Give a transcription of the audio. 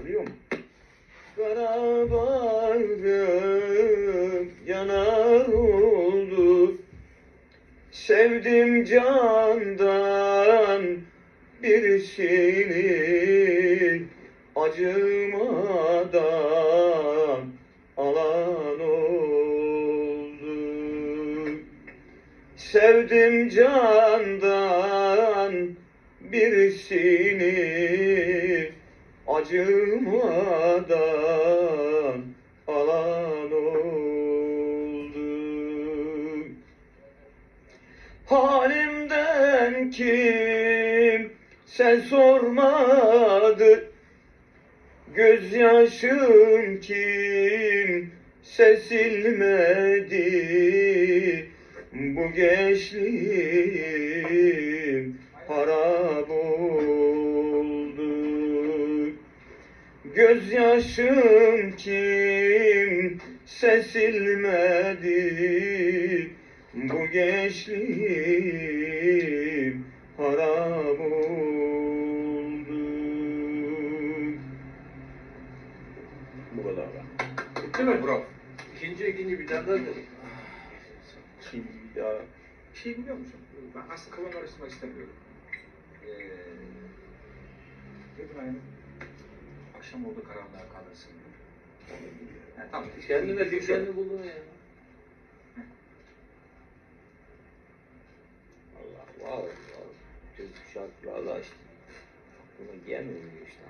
Alıyor mu? Kara bayrak yanar oldu Sevdim candan birisini Acımadan alan oldu Sevdim candan birisini acımadan alan oldu. Halimden kim sen sormadı Gözyaşım kim silmedi Bu gençliğim harap Gözyaşım kim silmedi Bu gençliğim harap oldu Bu kadar. Bitti mi bro? İkinci ikinci bir tane daha dedim. Kim ya? Bir şey biliyor musun? Ben aslında kafamı karıştırmak istemiyorum. Ee, dedim hani akşam oldu karanlığa kalırsın. Yani tamam. Kendine düşeni buldun ya. Allah vallahi vallahi. Türk şarkılarla işte. Aklıma gelmiyor işte.